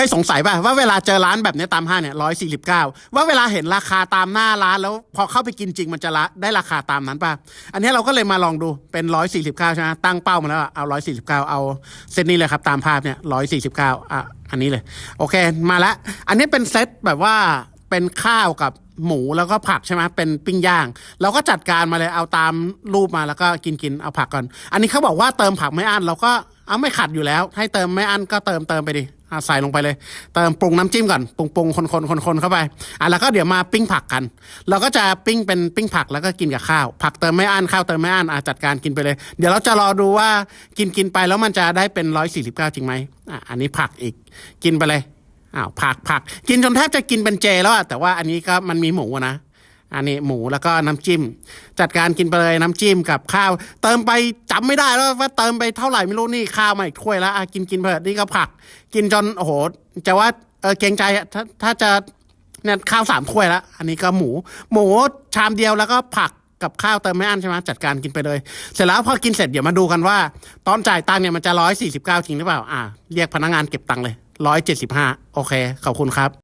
เคยสงสัยป่ะว่าเวลาเจอร้านแบบนี้ตามห้างเนี่ยร้อยสี่สิบเก้าว่าเวลาเห็นราคาตามหน้าร้านแล้วพอเข้าไปกินจริงมันจะได้ราคาตามนั้นป่ะ อันนี้เราก็เลยมาลองดูเป็นร้อยสี่สิบเก้าใช่ไหมตั้งเป้ามาแล้วเอาร้อยสี่สิบเก้าเอาเซตนี้เลยครับตามภาพเนี่ยร้อยสี่สิบเก้าอะอันนี้เลยโอเคมาละอันนี้เป็นเซตแบบว่าเป็นข้าวกับหมูแล้วก็ผักใช่ไหมเป็นปิ้งย่าง เราก็จัดการมาเลยเอาตามรูปมาแล้วก็กินกินเอาผักก่อน อันนี้เขาบอกว่าเติมผักไม่อั้นเราก็เอาไม่ขัดอยู่แล้ว ให้เติมไม่อั้นก็เติมเติมไปดิ อะใส่ลงไปเลย เติมปรุงน้ำจิ้มก่อนปรุงปรุงคนคนคนคนเข้าไปอะแล้วก็เดี๋ยวมาปิ้งผักกัน เราก็จะปิ้งเป็นปิ้งผักแล้วก็กินกับข้าว ผักเติมไม่อั้นข้าวเติมไม่อั้นอะจัดการกินไปเลย เดี๋ยวเราจะรอดูว่ากินกินไปแล้วมันจะได้เป็นร้อยสี่สิบเก้าจริงไหมอะอันนี้ผักอีกกินไปเลยอ้าวผักผักกินจนแทบจะกินเป็นเจแล้วอะแต่ว่าอันนี้ก็มันมีหมูนะ อันนี้หมูแล้วก็น้ำจิ้ม จัดการกินไปเลยน้ำจิ้มกับข้าว เติมไปจำไม่ได้แล้วว่าเติมไปเท่าไหร่ไม่รู้นี่ข้าวมาอีกถ้วยแล้วอะกินกินไปเถอะนี่ก็ผัก กินจนโอ้โหจะว่าเออเกรงใจถ้าถ้าจะเนี่ยข้าวสามถ้วยแล้วอันนี้ก็หมู หมูชามเดียวแล้วก็ผักกับข้าวเติมไม่อั้นใช่ไหมจัดการกินไปเลย เสร็จแล้วพอกินเสร็จเดี๋ยวมาดูกันว่า ตอนจ่ายตังค์เนี่ยมันจะร้อยสี่สิบเก้าจริงหรือเปล่าอะเรียกพนักงานเก็บตังค์เลยร้อยเจ็ดสิบห้าโอเค ขอบคุณครับ